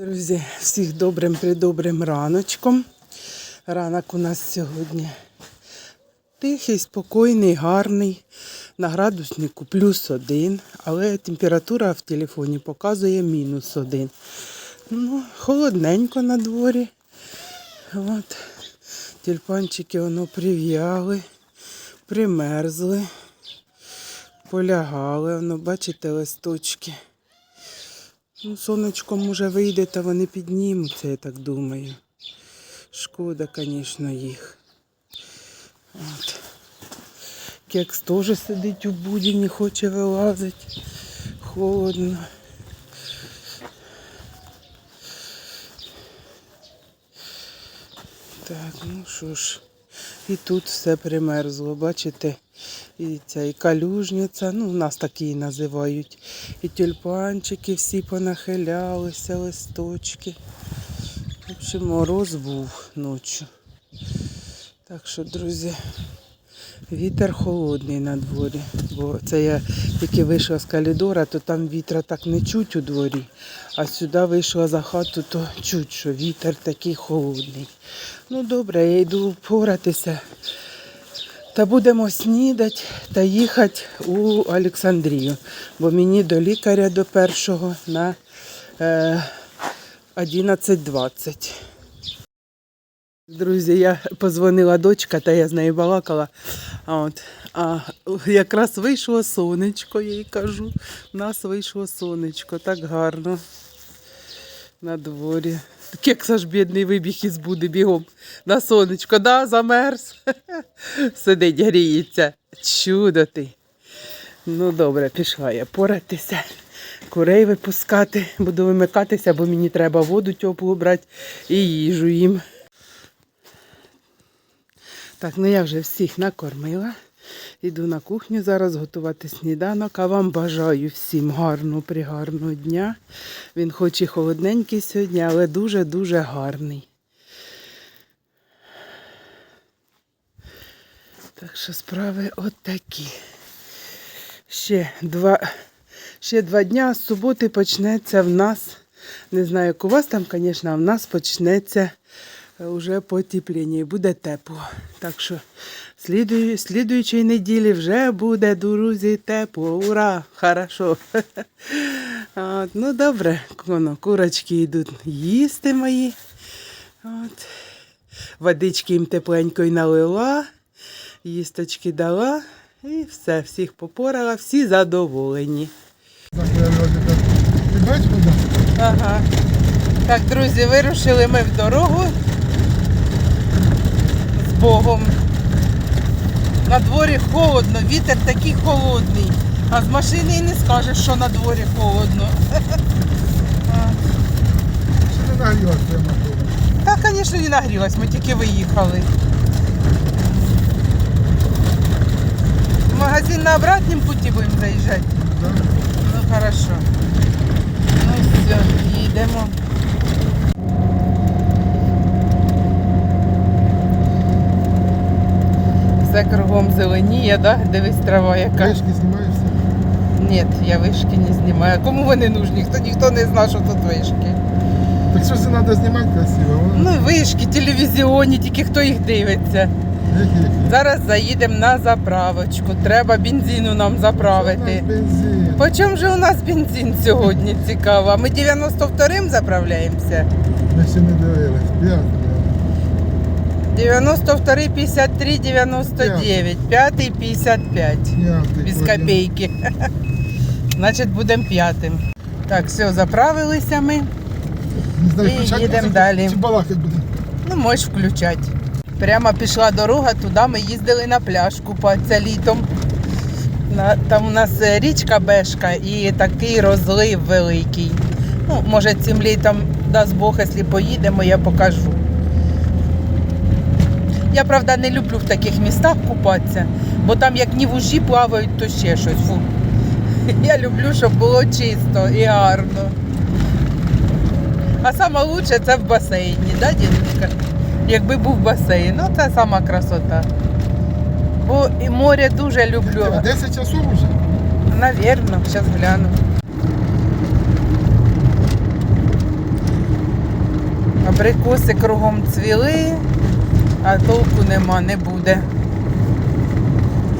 Друзі, всіх добрим придобрим раночком. Ранок у нас сьогодні тихий, спокійний, гарний. На градуснику плюс один, але температура в телефоні показує мінус один. Ну, холодненько на дворі. От. Тюльпанчики воно прив'яли, примерзли, полягали, воно, бачите, листочки. Ну, сонечко може вийде, та вони піднімуться, я так думаю. Шкода, звісно, їх. От. Кекс теж сидить у буді, не хоче вилазити. Холодно. Так, ну що ж. І тут все примерзло, бачите? І ця і калюжниця, ну, в нас такі її називають. І тюльпанчики всі понахилялися, листочки. В общем, мороз був ночі. Так що, друзі, вітер холодний на дворі. Бо це я тільки вийшла з коридора, то там вітра так не чуть у дворі. А сюди вийшла за хату, то чуть, що вітер такий холодний. Ну добре, я йду поратися. Та будемо снідати та їхати у Олександрію, бо мені до лікаря до першого на е, 11.20. Друзі, я позвонила дочка, та я з нею балакала. А, от, а якраз вийшло сонечко, я їй кажу. У нас вийшло сонечко, так гарно на дворі. Кекса ж бідний вибіг із буди бігом на сонечко, да, замерз. Сидить, гріється. Чудо ти. Ну добре, пішла я поратися, курей випускати, буду вимикатися, бо мені треба воду теплу брати і їжу їм. Так, ну я вже всіх накормила. Іду на кухню зараз готувати сніданок, а вам бажаю всім гарного, пригарного дня. Він хоч і холодненький сьогодні, але дуже-дуже гарний. Так що справи от такі. Ще два, ще два дня з суботи почнеться в нас. Не знаю, як у вас там, звісно, а в нас почнеться вже потепління і буде тепло. Так що слідую, слідуючої неділі вже буде, друзі, тепло. Ура! Хорошо. От, ну добре, воно, курочки йдуть їсти мої. От. Водички їм тепленької налила, їсточки дала і все, всіх попорала, всі задоволені. Ага. Так, друзі, вирушили ми в дорогу Богом. На дворі холодно, вітер такий холодний. А з машини і не скажеш, що на дворі холодно. Чи не нагрілася машина? Та, звісно, не нагрілась, ми тільки виїхали. Магазин на обратнім путі будемо заїжджати. Ну хорошо. Ну все, їдемо. Все кругом зеленіє, да? Дивись, трава яка. Вишки знімаєшся? Ні, я вишки не знімаю. Кому вони нужні? Хто ніхто не знає, що тут вишки. Так що це треба знімати красиво? Ну, вишки, телевізіонні, тільки хто їх дивиться. Зараз заїдемо на заправочку. Треба бензину нам заправити. По чому же у нас бензин сьогодні цікаво? Ми 92-м заправляємося. Ми ще не дивились. П'ятий. 92 53 99, 5 55. П'ятий. Без копійки. Значить, будемо п'ятим. Так, все, заправилися ми. Не І включати їдемо музику далі. Чи балакати буде? Ну, можеш включати. Прямо пішла дорога, туди ми їздили на пляж купатися літом. На, там у нас е, річка Бешка і такий розлив великий. Ну, може, цим літом, дасть Бог, якщо поїдемо, я покажу. Я, правда, не люблю в таких містах купатися, бо там як ні вужі плавають, то ще щось. Фу. Я люблю, щоб було чисто і гарно. А саме лучше це в басейні, да, дідуська? Якби був басейн, ну це сама красота. Бо і море дуже люблю. 10 часов уже? Навірно, зараз гляну. Прикоси кругом цвіли, а толку нема, не буде.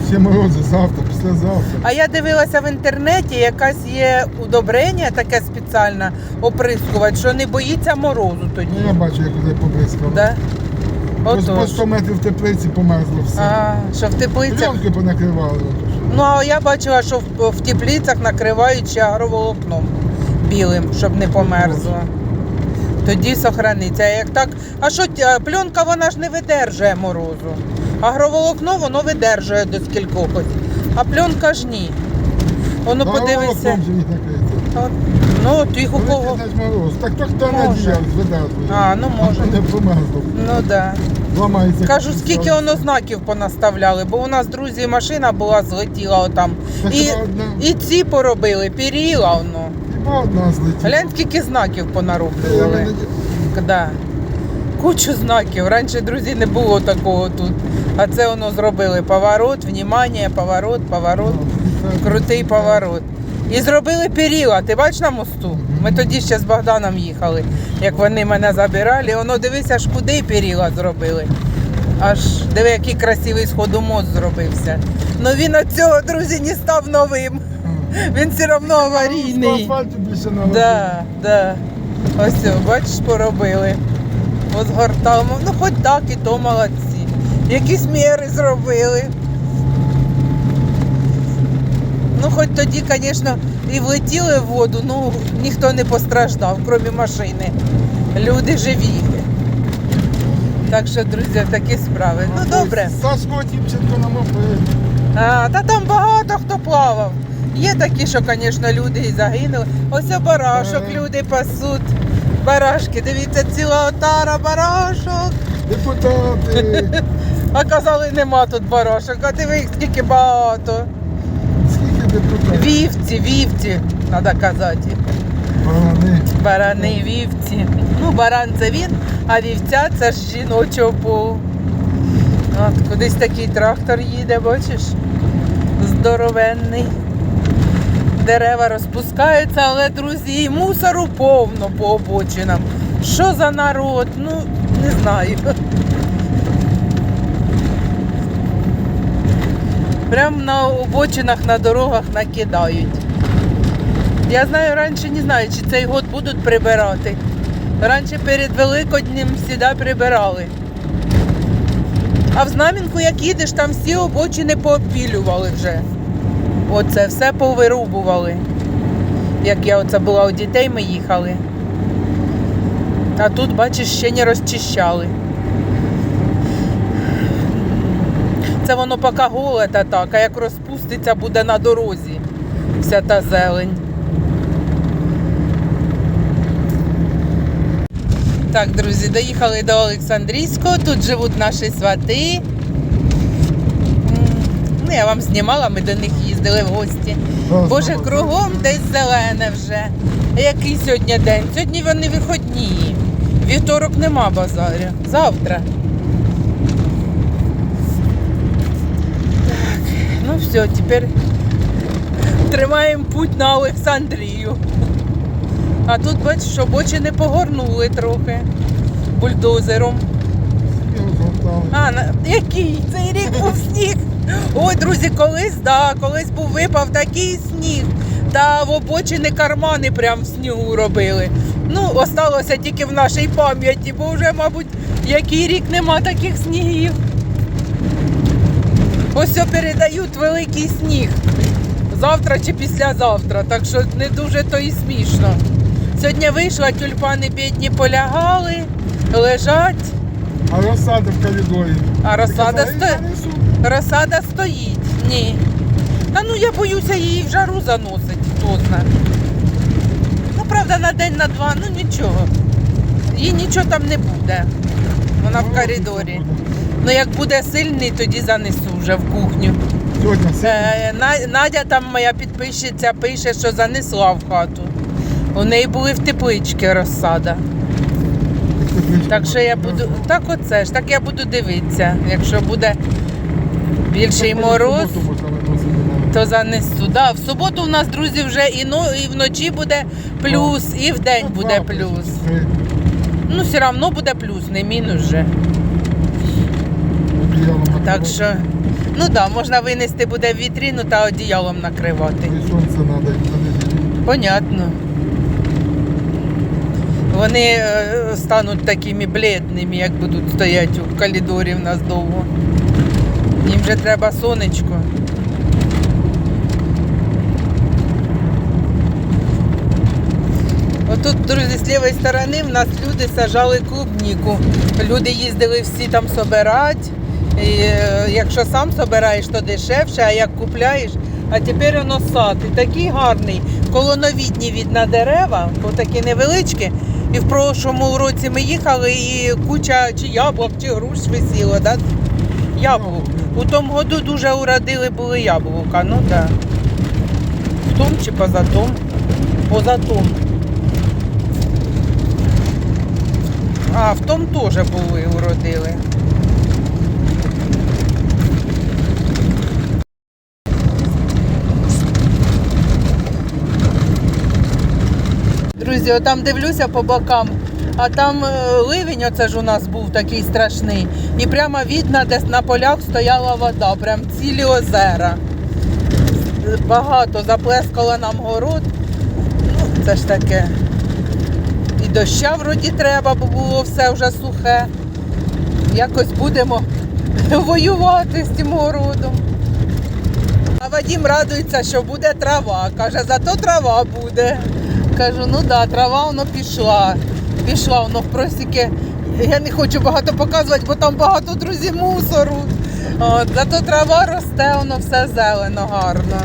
Ще морози завтра, післязавтра. А я дивилася в інтернеті, якась є удобрення таке спеціальне оприскувати, що не боїться морозу Ну, тоді. я бачу, як вже побризкало. Да? По 100 метрів в теплиці померзло все. А, що в теплицях. Пленки понакривали. Ну а я бачила, що в, в теплицях накривають ще агроволокном білим, щоб не померзло. Тоді сохраниться. А Як так, а що пленка вона ж не видержує морозу. Агроволокно воно видержує до скількох. ось. А пленка ж ні. Воно Ну, подивися. От, Ну, от їх у кого. мороз. Так то хто надіяв. А, ну може. Не. Ну так. Да. Ламається. Кажу, скільки воно знаків понаставляли, бо у нас, друзі, машина була, злетіла отам. Та І, одна? і ці поробили, періла воно. Хіба одна злетіла. Глянь, скільки знаків понароблювали. Да. Кучу знаків. Раніше, друзі, не було такого тут. А це воно зробили. Поворот, внимание, поворот, поворот, крутий поворот. І зробили періла. Ти бачиш на мосту? Ми тоді ще з Богданом їхали, як вони мене забирали. Воно дивися, аж куди періла зробили. Аж диви, який красивий сходомост зробився. Ну він від цього, друзі, не став новим. Він все одно аварійний. асфальту більше наложили. Да, да. Ось, о, бачиш, поробили. Позгортаємо. Ну, хоч так і то молодці. Якісь міри зробили. Ну, хоч тоді, звісно, і влетіли в воду, ну ніхто не постраждав, крім машини. Люди живі. Так що, друзі, такі справи. Ну добре. Сашко Тімченко на мопеді. А, та там багато хто плавав. Є такі, що, звісно, люди і загинули. Ось барашок люди пасуть. Барашки, дивіться, ціла отара барашок. Депутати. А казали, нема тут барашок, а диви, їх скільки багато. Скільки депутатів? Вівці, вівці, треба казати. Барани. Барани, вівці. Ну, баран це він, а вівця це ж жіночого полу. От, кудись такий трактор їде, бачиш? Здоровенний. Дерева розпускаються, але, друзі, мусору повно по обочинам. Що за народ? Ну, не знаю. Прямо на обочинах, на дорогах накидають. Я знаю, раніше не знаю, чи цей год будуть прибирати. Раніше перед Великоднем завжди прибирали. А в Знам'янку, як їдеш, там всі обочини пообпілювали вже. Оце все повирубували. Як я оце була у дітей, ми їхали. А тут, бачиш, ще не розчищали. Це воно поки голе та так, а як розпуститься, буде на дорозі вся та зелень. Так, друзі, доїхали до Олександрійського. Тут живуть наші свати. М, Ну, я вам знімала, ми до них їздили в гості. Боже, кругом десь зелене вже. А який сьогодні день? Сьогодні вони виходні. Вівторок нема базарю. Завтра. Так, ну все, тепер тримаємо путь на Олександрію. А тут, бачиш, обочини погорнули трохи бульдозером. А, на... який? Цей рік був сніг. Ой, друзі, колись, да, колись був випав такий сніг. Та в обочини кармани прям в снігу робили. Ну, осталося тільки в нашій пам'яті, бо вже, мабуть, який рік нема таких снігів. Ось передають великий сніг. Завтра чи післязавтра, так що не дуже то і смішно. Сьогодні вийшла, тюльпани бідні полягали, лежать, А розсада в коридорі. а розсада стоїть. Розсада стоїть. Ні. Та ну я боюся її в жару заносить, хто знає. Ну, правда, на день, на два, ну нічого. Їй нічого там не буде. Вона в коридорі. Ну як буде сильний, тоді занесу вже в кухню. Сьогодні. Е, На- Надя там моя підписчиця пише, що занесла в хату. У неї були в тепличці розсада. Так що я буду. Так оце ж, так я буду дивитися. Якщо буде більший мороз, то занесу. Да, в суботу у нас, друзі, вже і, но, і вночі буде плюс, і вдень буде плюс. Ну, все одно буде плюс, не мінус же. Одіялом Так що, ну так, да, можна винести буде в вітрину та одіялом накривати. Понятно. Вони е, стануть такими бледними, як будуть стояти у коридорі в нас довго. Їм вже треба сонечко. Отут, друзі, з лівої сторони в нас люди сажали клубніку. Люди їздили всі там собирати. І, е, якщо сам собираєш, то дешевше, а як купляєш, а тепер воно сад. І такий гарний. Колоновідні видно дерева, бо такі невеличкі. І в прошлому році ми їхали, і куча чи яблук, чи груш висіло. Да? Яблук. У тому году дуже уродили були яблука. Ну так. Да. В тому чи поза том? Поза том. А, в том теж були, уродили. Друзі, отам дивлюся по бокам, а там е, ливень оце ж у нас був такий страшний. І прямо видно, десь на полях стояла вода, прям цілі озера. Багато заплескало нам город. Ну, це ж таке. І доща вроді треба, бо було все вже сухе. Якось будемо воювати з цим городом. А Вадім радується, що буде трава. Каже, зато трава буде. Кажу, ну да, трава воно пішла. Пішла воно в просіки. Я не хочу багато показувати, бо там багато друзів мусору. От, зато трава росте, воно все зелено, гарно.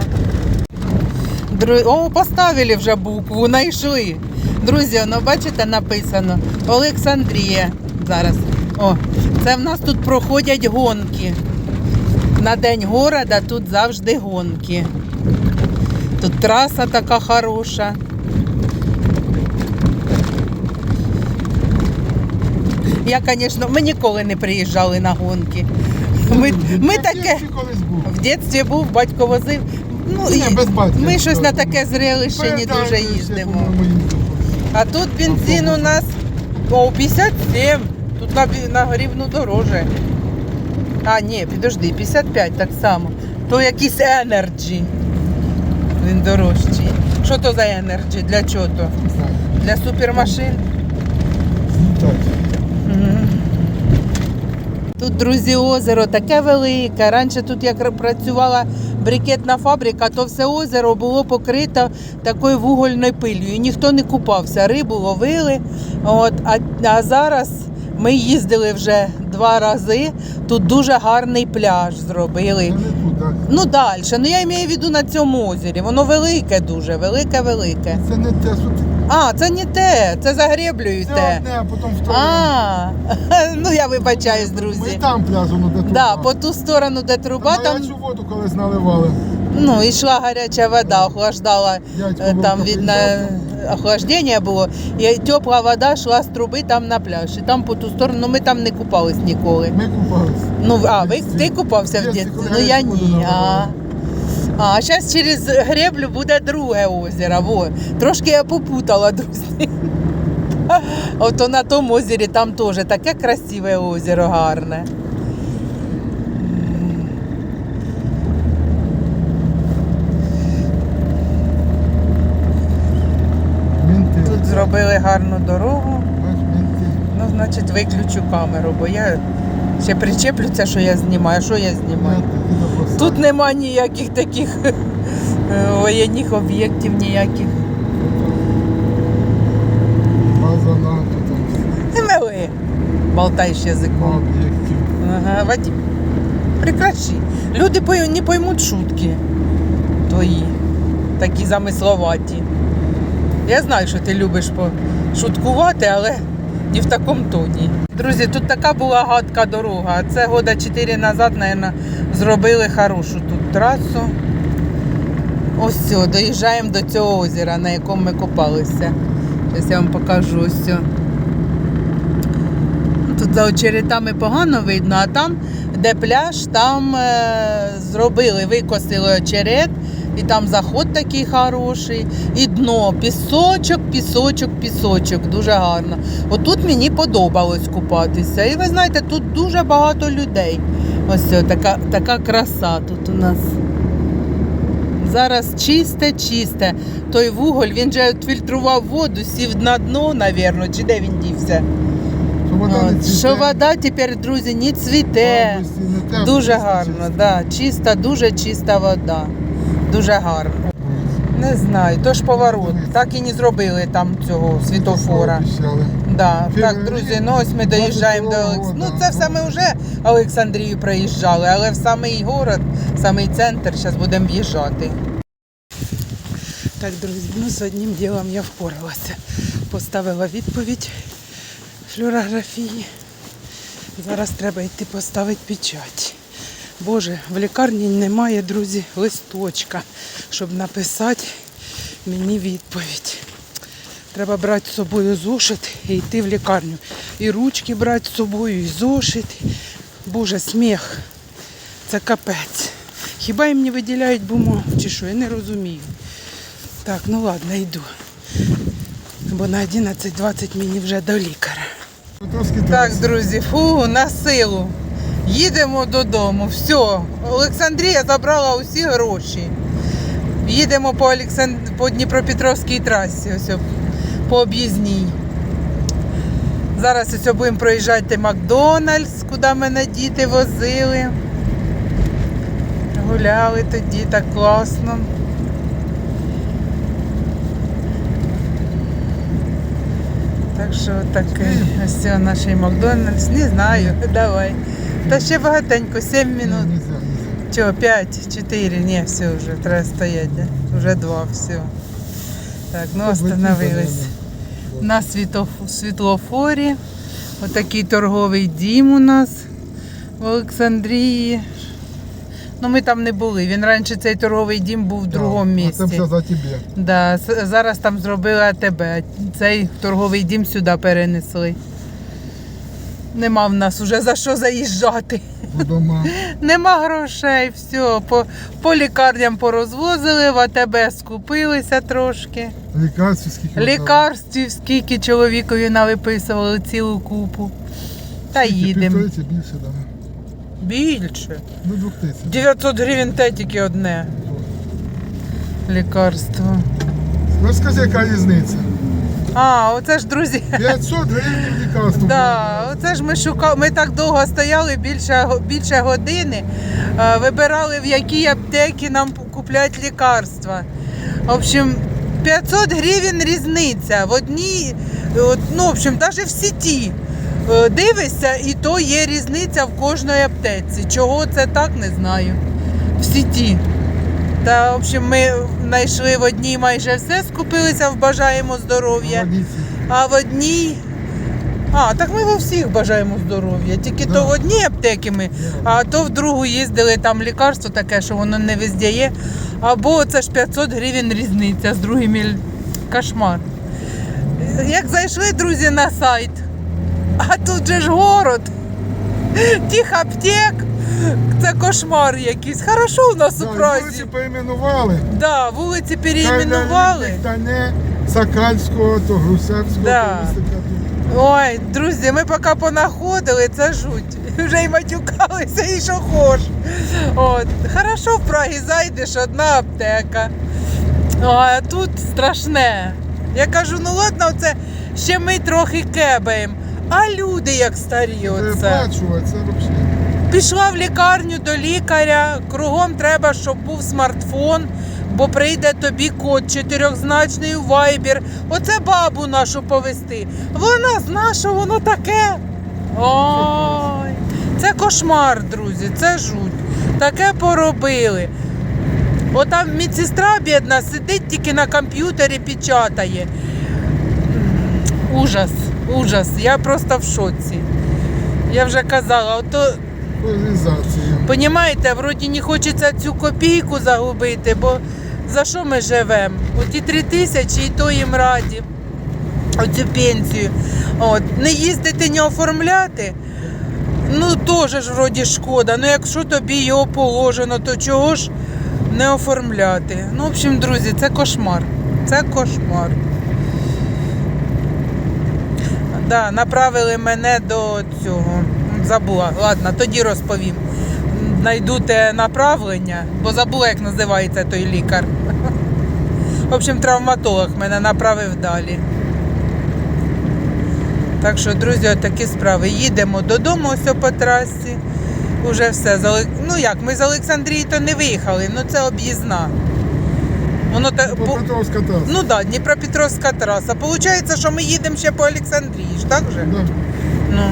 Дру... О, поставили вже букву, знайшли. Друзі, ну бачите, написано Олександрія. Зараз. О, це в нас тут проходять гонки. На День города тут завжди гонки. Тут траса така хороша. Я, звісно, ми ніколи не приїжджали на гонки. Ми, ми таке в дитинстві був, батько возив. Ну, Ні, і без батька. ми щось на таке зрелище не дуже їздимо. А тут бензин у нас о, 57. Тут на, на гривну дороже. А, ні, підожди, 55 так само. То якийсь Energy. Він дорожчий. Що то за Energy? Для чого то? Для супермашин? Так. Тут, друзі, озеро таке велике. Раніше тут як працювала брикетна фабрика, то все озеро було покрито такою вугольною пилью. І ніхто не купався. Рибу ловили. От, а, а зараз ми їздили вже два рази. Тут дуже гарний пляж зробили. Так. Ну далі. Ну я маю в виду на цьому озері. Воно велике дуже, велике, велике. Це не те, що. А, це не те, це за греблею Це одне, а потім вторе. А, ну я вибачаюсь, Ми там пляж, воно де труба. Да, по ту сторону, де труба, Там гарячу воду колись наливали. ну, йшла гаряча вода, охлаждала. Дядько е, Там такий видно охлаждення було. І тепла вода йшла з труби там на пляж. І там по ту сторону, ну ми там не купались ніколи. Ми купались. Ну, а, ви ти купався в Дітстві, Ну я ні. А. а зараз через греблю буде друге озеро. Во. Трошки я попутала, друзі. Ото на тому озері там теж таке красиве озеро гарне. Тут зробили гарну дорогу. Ну, значить, виключу камеру, бо я ще причеплюся, що я знімаю. Що я знімаю? Посадки. Тут нема ніяких таких е, воєнних об'єктів, ніяких. Мили. Болтаєш язиком. Ага, Вадим. Прекращи. Люди не поймуть шутки твої, такі замисловаті. Я знаю, що ти любиш пошуткувати, але не в такому тоні. Друзі, тут така була гадка дорога. Це года 4 назад, мабуть, зробили хорошу тут трасу. Ось все, доїжджаємо до цього озера, на якому ми купалися. Зараз я вам покажу ось. цю. Тут за очеретами погано видно, а там, де пляж, там е, зробили, викосили очерет, І там заход такий хороший, і дно, пісочок, пісочок, пісочок. Дуже гарно. Отут мені подобалось купатися. І ви знаєте, тут дуже багато людей. Ось така, така краса тут у нас. Зараз чисте, чисте. Той вуголь, він же фільтрував воду, сів на дно, напевно, чи де він дівся. Що вода не цвіте, Що вода тепер, друзі, не цвіте. Дуже гарно, да. чиста, дуже чиста вода. Дуже гарно. Не знаю, то ж поворот. Так і не зробили там цього світофора. Да. Так, друзі, ну ось ми доїжджаємо до Олекс... Ну, це все ми вже Олександрію проїжджали, але в самий город, в самий центр, зараз будемо в'їжджати. Так, друзі, ну з одним ділом я впоралася. Поставила відповідь флюорографії. Зараз треба йти поставити печать. Боже, в лікарні немає, друзі, листочка, щоб написати мені відповідь. Треба брати з собою зошит і йти в лікарню. І ручки брати з собою, і зошит. Боже, сміх. Це капець. Хіба їм не виділяють бумагу чи що? Я не розумію. Так, ну ладно, йду. Бо на 11.20 мені вже до лікаря. Так, друзі, фу, на силу. Їдемо додому. Все. Олександрія забрала усі гроші. Їдемо по, Олександ... по Дніпропетровській трасі, ось по об'їзній. Зараз ось будемо проїжджати Макдональдс, куди мене діти возили. Гуляли тоді так класно. Так що таке. Ось наш Макдональдс. Не знаю, давай. Та ще багатенько, 7 минут. Чого, 5, 4, ні, все вже, треба стояти. Вже 2, все. Так, ну остановились. На світоф- світлофорі. Отакий торговий дім у нас в Олександрії. Ну, ми там не були. Він раніше цей торговий дім був в другому Да, а Це місці. все за тебе. Да, зараз там зробили АТБ. Цей торговий дім сюди перенесли. Нема в нас уже за що заїжджати. Вдома. Нема грошей, все. По, по лікарням порозвозили, в АТБ скупилися трошки. Лікарств скільки. Лікарств скільки чоловікові навиписували цілу купу. Та їдемо. Більше, да. Більше. До двох тисяч. 900 гривень те тільки одне лікарство. Розкажи, яка різниця? А, оце ж, друзі. 500 гривень лікарство. Да, оце ж ми шукали. Ми так довго стояли більше, більше години, е, вибирали в якій аптеки нам купляти лікарства. В общем, 500 гривень різниця. В одній, ну, в общем, навіть в сіті. Е, Дивишся, і то є різниця в кожної аптеці. Чого це так, не знаю. В сіті. Та, в общем, ми знайшли в одній майже все, скупилися в бажаємо здоров'я. А в одній. А, так ми во всіх бажаємо здоров'я. Тільки Да. то в одній аптеки ми, а то в другу їздили, там лікарство таке, що воно не везде є. Або це ж 500 гривень різниця з другими. л- Кошмар. Як зайшли, друзі, на сайт, а тут же ж город. Тих аптек. Це кошмар якийсь. Хорошо у нас у Празі. вулиці перейменували. Да, вулиці переіменували. Та не Сакальського, то Грусевського, Да. то. Ой, друзі, ми поки понаходили, це жуть. Вже й матюкалися, і що хоч. От. Хорошо в Прагі зайдеш, одна аптека. А тут страшне. Я кажу, ну ладно, це ще ми трохи кебаємо. А люди як старі оце. Переплачувати, це взагалі. Пішла в лікарню до лікаря. Кругом треба, щоб був смартфон, бо прийде тобі код чотирьохзначний Viber. Оце бабу нашу повести. Вона зна, що воно таке. Ой, це кошмар, друзі, це жуть. Таке поробили. Отам медсестра бідна сидить тільки на комп'ютері печатає. Ужас, ужас. Я просто в шоці. Я вже казала, ото Організація. Понімаєте, вроді не хочеться цю копійку загубити, бо за що ми живемо? Оті три тисячі і то їм раді. Оцю пенсію. От. Не їздити, не оформляти. Ну, теж ж вроді шкода. Ну, якщо тобі його положено, то чого ж не оформляти. Ну, в общем, друзі, це кошмар. Це кошмар. Да, направили мене до цього. Забула. Ладно, тоді розповім. Найду те направлення, бо забула, як називається той лікар. В общем, травматолог мене направив далі. Так що, друзі, такі справи. Їдемо додому ось по трасі. Уже все. Ну як, ми з Олександрії то не виїхали, ну це об'їзна. Воно та... по- траса. Ну так, да, Дніпропетровська траса. Получається, що ми їдемо ще по Олександрії, ж так же? Да. Ну.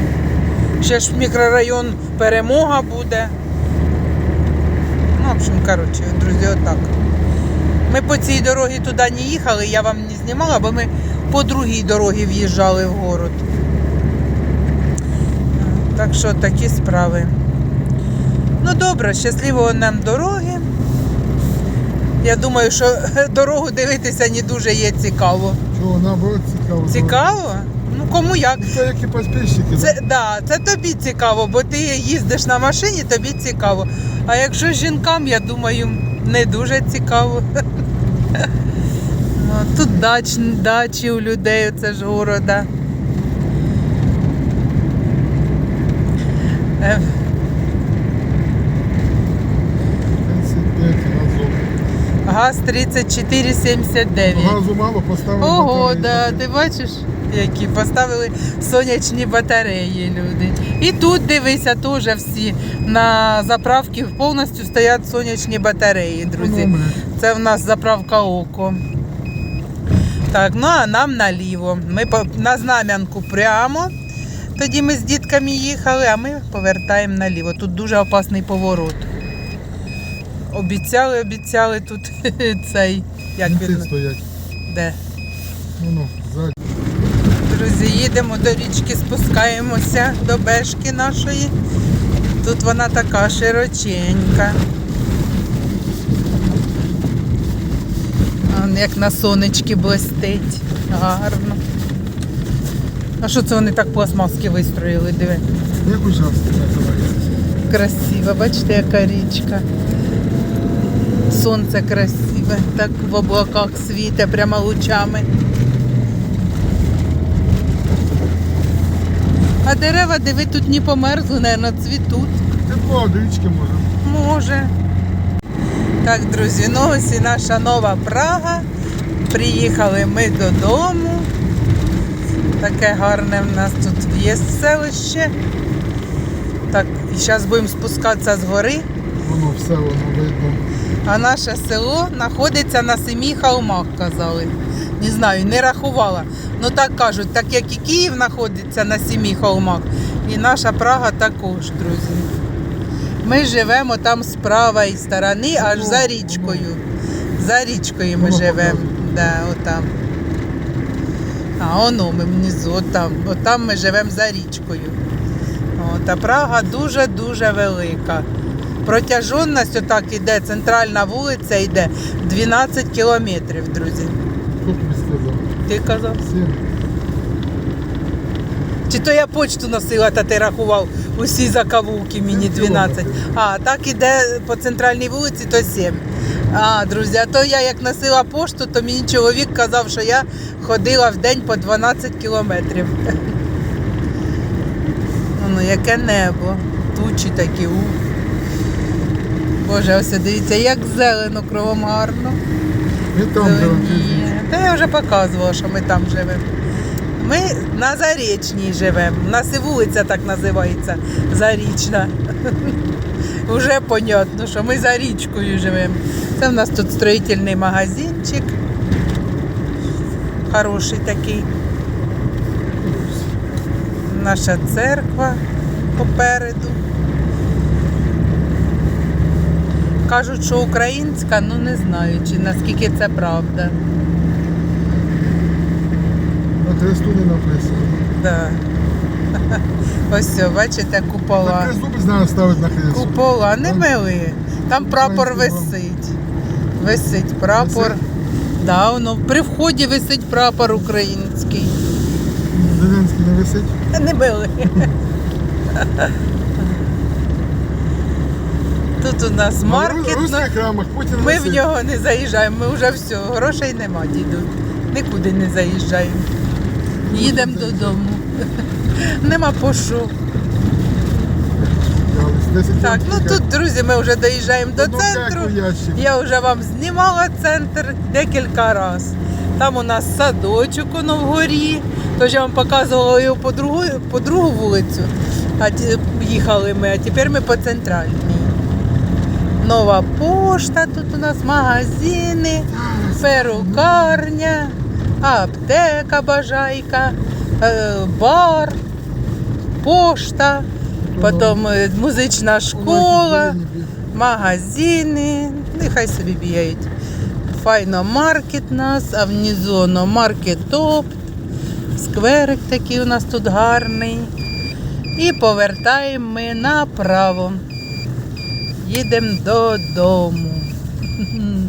Ще ж мікрорайон перемога буде. Ну, в общем, коротше, друзі, отак. Ми по цій дорогі туди не їхали, я вам не знімала, бо ми по другій дорогі в'їжджали в город. Так що такі справи. Ну добре, щасливого нам дороги. Я думаю, що дорогу дивитися не дуже є цікаво. Чого, наоборот, цікаво. Цікаво? Ну кому як. Це як і поспішники. Це, да, це тобі цікаво, бо ти їздиш на машині, тобі цікаво. А якщо жінкам, я думаю, не дуже цікаво. Ну, Тут дач, дачі у людей, це ж города. Е, 35 газу. Газ 34,79. Газу мало поставили. Ого, батареї. да, ти бачиш, які поставили сонячні батареї люди. І тут дивися, теж всі на заправки повністю стоять сонячні батареї, друзі. Це в нас заправка око. Так, ну а нам наліво. Ми на знам'янку прямо. Тоді ми з дітками їхали, а ми повертаємо наліво. Тут дуже опасний поворот. Обіцяли, обіцяли тут цей. Як він? стоять. Де? Ну, ну, ззаді. Друзі, їдемо до річки, спускаємося до бешки нашої. Тут вона така широченька. Як на сонечки блистить. Гарно. А що це вони так пластмаски вистроїли? Диви. Як участки називається? Красиво, бачите, яка річка. Сонце красиве, так в облаках світе прямо лучами. А дерева, диви, тут не померзли, мабуть, цвітуть. Тепло, до річки може. Може. Так, друзі, ну ось і наша нова Прага. Приїхали ми додому. Таке гарне в нас тут є селище. Так, і зараз будемо спускатися з гори. Воно все воно видно. А наше село знаходиться на семи холмах, казали. Не знаю, не рахувала. Ну так кажуть, так як і Київ знаходиться на семи холмах, і наша Прага також, друзі. Ми живемо там з правої сторони, аж за річкою. За річкою ми живемо. Да, отам. А воно ми внизу, отам. Отам ми живемо за річкою. От, а Прага дуже-дуже велика. Протяженність отак іде, центральна вулиця йде 12 кілометрів, друзі. Хто тобі сказав? Ти казав? Сім. Чи то я почту носила, та ти рахував усі закавулки мені 12. А, так іде по центральній вулиці, то 7. А, друзі, а то я як носила пошту, то мені чоловік казав, що я ходила в день по 12 кілометрів. Ну, яке небо. Тучі такі. У. Боже, ось дивіться, як зелено, кругом гарно. Ми там живемо. Та я вже показувала, що ми там живемо. Ми на Зарічній живемо. У нас і вулиця так називається Зарічна. Уже понятно, що ми за річкою живемо. Це в нас тут строїтельний магазинчик. Хороший такий. Наша церква попереду. Кажуть, що українська, ну не знаю, чи наскільки це правда. На хресту не написано. Да. Ось все, бачите, купола. хрест зуби знаю ставити на хрест. Купола, не мили. Там прапор висить. Висить прапор. Да, воно при вході висить прапор український. Зеленський не висить. Не мили. Тут у нас маркет. В русських храмах Путін Ми в нього не заїжджаємо, ми вже все, грошей нема, діду. Нікуди не заїжджаємо. Їдемо додому. Нема по що. Десь 10 Так, ну тут, друзі, ми вже доїжджаємо до Ну, центру. Я вже вам знімала центр декілька разів. Там у нас садочок воно вгорі. Тож я вам показувала його по другу, по другу вулицю. А ті- їхали ми, а тепер ми по центральній. Нова пошта, тут у нас магазини, перукарня, аптека бажайка, е, бар, пошта, потім е, музична школа магазини, нехай собі бігають. Файно маркет нас, а внизу воно маркет. Скверик такий у нас тут гарний. І повертаємо ми направо. Їдемо додому.